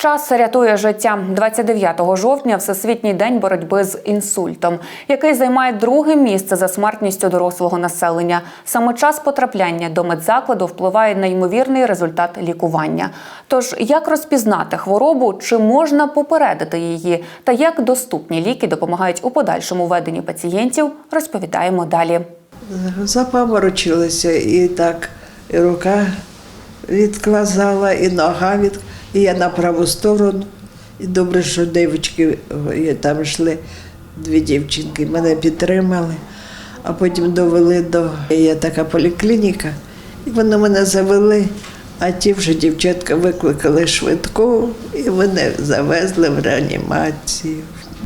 Час рятує життя 29 жовтня Всесвітній день боротьби з інсультом, який займає друге місце за смертністю дорослого населення. Саме час потрапляння до медзакладу впливає на ймовірний результат лікування. Тож як розпізнати хворобу, чи можна попередити її, та як доступні ліки допомагають у подальшому веденні пацієнтів, розповідаємо далі. Запаморочилася і так, і рука відклазала, і нога від. І я на праву сторону. І добре, що дівчатки е, там йшли, дві дівчинки, мене підтримали, а потім довели до є така поліклініка, і вони мене завели. А ті вже дівчатка викликали швидку і мене завезли в реанімацію.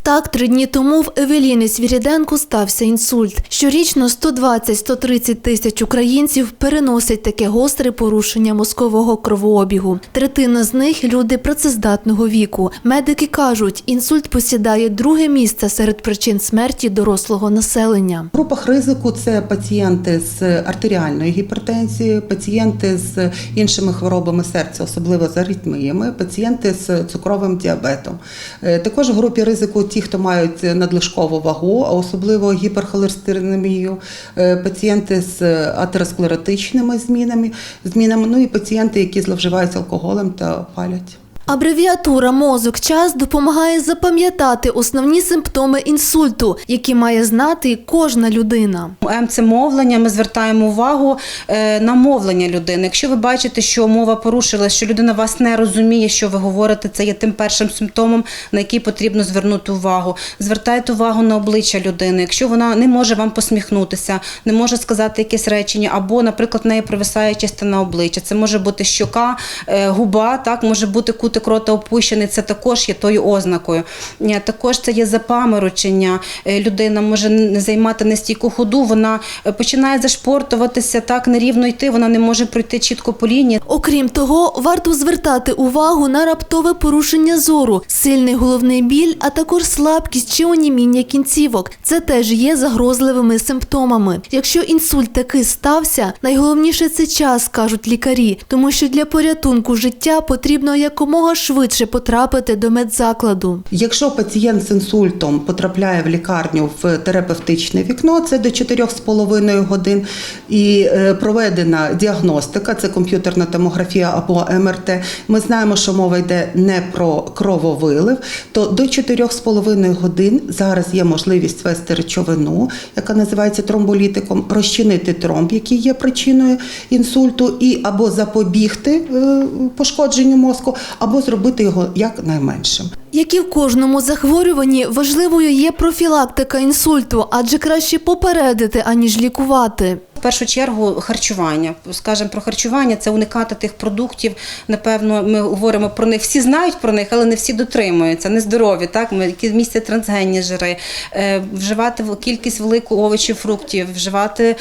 Так, три дні тому в Евеліни Свіріденко стався інсульт. Щорічно 120-130 тисяч українців переносять таке гостре порушення мозкового кровообігу. Третина з них люди працездатного віку. Медики кажуть, інсульт посідає друге місце серед причин смерті дорослого населення. В групах ризику це пацієнти з артеріальною гіпертензією, пацієнти з іншими хворобами серця, особливо з аритміями, пацієнти з цукровим діабетом. Е, Також в групі ризику ті, хто мають надлишкову вагу, а особливо гіперхолестеринемію, е, пацієнти з атеросклеротичними змінами, змінами, ну і пацієнти, які зловживають алкоголем та палять. Абревіатура мозок час допомагає запам'ятати основні симптоми інсульту, які має знати кожна людина. М це мовлення. Ми звертаємо увагу е, на мовлення людини. Якщо ви бачите, що мова порушилась, що людина вас не розуміє, що ви говорите, це є тим першим симптомом, на який потрібно звернути увагу. Звертайте увагу на обличчя людини. Якщо вона не може вам посміхнутися, не може сказати якесь речення, або, наприклад, в неї провисає частина обличчя. Це може бути щока, е, губа, так може бути кутик рота опущений. Це також є тою ознакою. Е, Також це є запаморочення. Е, Людина може не займати нестійку ходу, вона е, починає зашпортуватися, так нерівно йти, вона не може пройти чітко по лінії. Окрім того, варто звертати увагу на раптове порушення зору, сильний головний біль, а також слабкість чи оніміння кінцівок. Це теж є загрозливими симптомами. Якщо інсульт таки стався, найголовніше це час, кажуть лікарі, тому що для порятунку життя потрібно якомога швидше потрапити до медзакладу. Якщо пацієнт з інсультом потрапляє в лікарню в терапевтичне вікно, це до 4,5 годин, і е, проведена діагностика, це комп'ютерна томографія або МРТ. Ми знаємо, що мова йде не про крововилив, то до 4,5 годин зараз є можливість ввести речовину, яка називається тромболітиком, розчинити тромб, який є причиною інсульту, і або запобігти е, пошкодженню мозку, або зробити його якнайменшим. Як і в кожному захворюванні, важливою є профілактика інсульту, адже краще попередити, аніж лікувати. В першу чергу харчування. Скажемо про харчування, це уникати тих продуктів. Напевно, ми говоримо про них. Всі знають про них, але не всі дотримуються. Нездорові, так ми які містять трансгенні жири, е, вживати кількість велику овочів, фруктів, вживати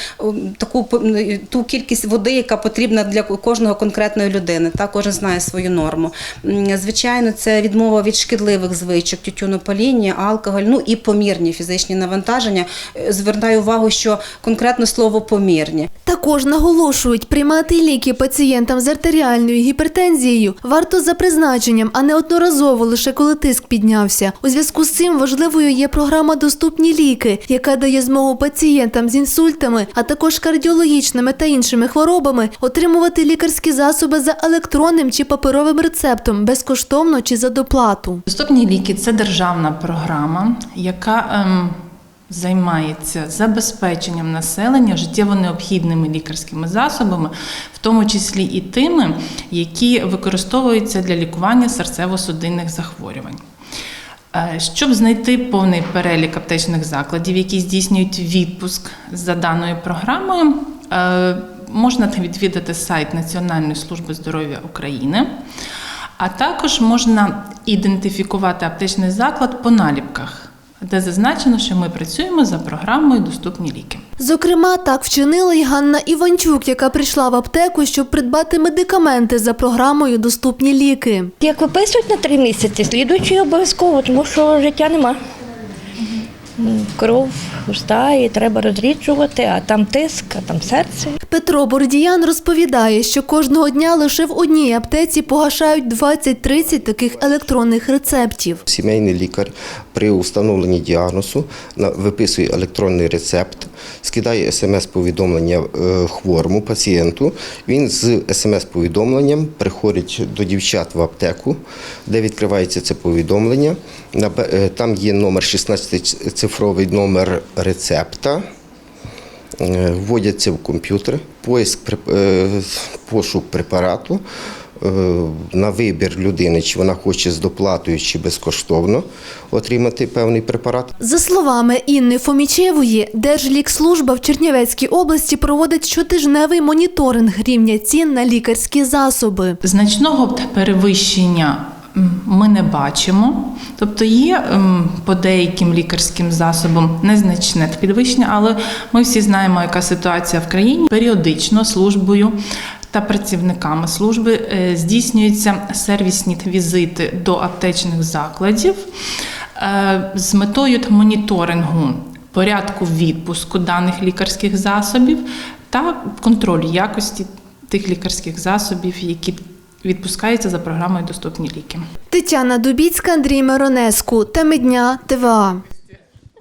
таку ту кількість води, яка потрібна для кожного конкретної людини. Так, кожен знає свою норму. Звичайно, це відмова від шкідливих звичок, тютюнопаління, алкоголь, ну і помірні фізичні навантаження. Е, Звертаю увагу, що конкретно слово помірні. Також наголошують, приймати ліки пацієнтам з артеріальною гіпертензією варто за призначенням, а не одноразово лише коли тиск піднявся. У зв'язку з цим важливою є програма Доступні ліки, яка дає змогу пацієнтам з інсультами, а також кардіологічними та іншими хворобами отримувати лікарські засоби за електронним чи паперовим рецептом безкоштовно чи за доплату. Доступні ліки це державна програма, яка ем, займається забезпеченням населення життєво необхідними лікарськими засобами, в тому числі і тими, які використовуються для лікування серцево-судинних захворювань. Е, Щоб знайти повний перелік аптечних закладів, які здійснюють відпуск за даною програмою, е, можна відвідати сайт Національної служби здоров'я України, а також можна ідентифікувати аптечний заклад по наліпках, де зазначено, що ми працюємо за програмою Доступні ліки. Зокрема, так вчинила й Ганна Іванчук, яка прийшла в аптеку, щоб придбати медикаменти за програмою Доступні ліки. Як виписують на три місяці, слідуючи обов'язково, тому що життя нема. Кров густа і треба розріджувати, а там тиск, а там серце. Петро Бордіян розповідає, що кожного дня лише в одній аптеці погашають 20-30 таких електронних рецептів. Сімейний лікар при установленні діагнозу виписує електронний рецепт, скидає смс-повідомлення е, хворому пацієнту. Він з смс-повідомленням приходить до дівчат в аптеку, де відкривається це повідомлення. Е, Там є номер 16-цифровий номер рецепта. Е, Вводяться в комп'ютер, поиск, е, пошук препарату е, на вибір людини, чи вона хоче з доплатою чи безкоштовно отримати певний препарат. За словами Інни Фомічевої, Держлікслужба в Чернівецькій області проводить щотижневий моніторинг рівня цін на лікарські засоби. Значного перевищення ми не бачимо. Тобто є по деяким лікарським засобам незначне підвищення, але ми всі знаємо, яка ситуація в країні. Періодично службою та працівниками служби е, здійснюються сервісні візити до аптечних закладів е, з метою моніторингу порядку відпуску даних лікарських засобів та контролю якості тих лікарських засобів, які відпускаються за програмою Доступні ліки. Тетяна Дубіцька, Андрій Миронеску. Теми дня ТВА.